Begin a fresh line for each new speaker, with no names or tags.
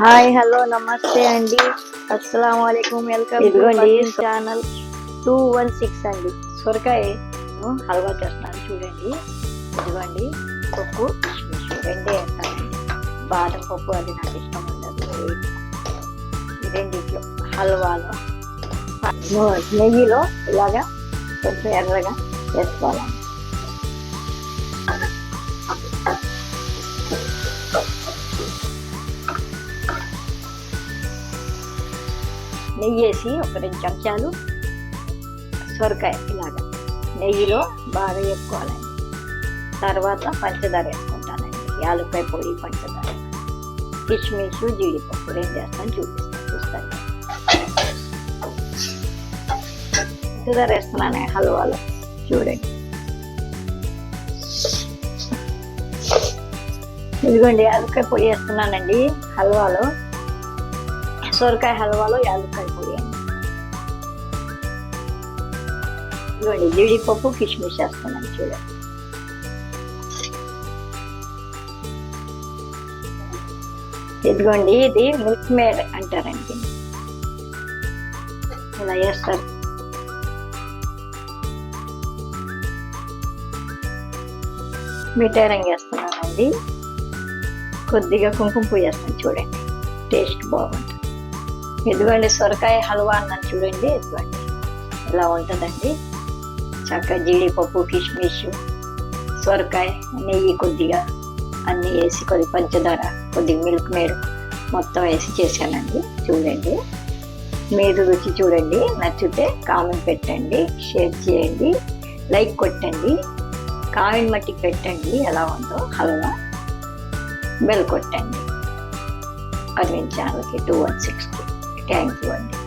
Hi hello నమస్తే అండి. అస్సలం వాలేకుమ్ వెల్కమ్
ఇదిగోండి.
ఛానల్ టూ వన్ సిక్స్ అండి. సొరకాయ హల్వా చేస్తున్నాను చూడండి. ఇదిగోండి పప్పు. రెండే వేస్తానండి బాదం పప్పు అది నాకు ఇష్టం ఉండదు. రెండిట్లో హల్వాలో. నెయ్యిలో ఇలాగా కొంచెం ఎర్రగా వేసుకోవాలండి నెయ్యి వేసి ఒక రెండు చెంచాలు సొరకాయ ఇలాగా నెయ్యిలో బాగా వేసుకోవాలండి తర్వాత పంచదార వేసుకుంటానండి యాలకాయ పొడి పంచదార. కిస్మిస్ జీడిపప్పు రెండు వేస్తాను చూపిస్తాను. చూస్తాను. పంచదార వేస్తున్నాను హల్వాలో. చూడండి. ఇదిగోండి యాలకాయ పొడి వేస్తున్నానండి హల్వాలో. సొరకాయ హల్వాలో యాలక్కాయ పొడి ఇదిగోండి జీడిపప్పు కిస్మిస్ వేస్తున్నాను చూడండి ఇదిగోండి ఇది మిల్క్ మేడ్ అంటారండి ఇలా చేస్తారు మిఠాయి రంగు వేస్తున్నానండి కొద్దిగా కుంకుమ పువ్వు వేస్తాను చూడండి టేస్ట్ బాగుంటుంది ఇదిగోండి సొరకాయ హల్వా అన్నాను చూడండి. ఇదిగోండి ఇలా ఉంటుందండి? చక్కగా జీడిపప్పు కిస్మిస్ సొరకాయ నెయ్యి కొద్దిగా అన్నీ వేసి కొద్ది పంచదార కొద్దిగా మిల్క్ మేడ్ మొత్తం వేసి చేశానండి. చూడండి. మీరు రుచి చూడండి. నచ్చితే కామెంట్ పెట్టండి షేర్ చేయండి లైక్ కొట్టండి కామెంట్ మట్టి పెట్టండి. ఎలా ఉందో హల్వా బెల్ కొట్టండి. అది ఛానల్కి టూ వన్ సిక్స్కి థ్యాంక్ యూ అండి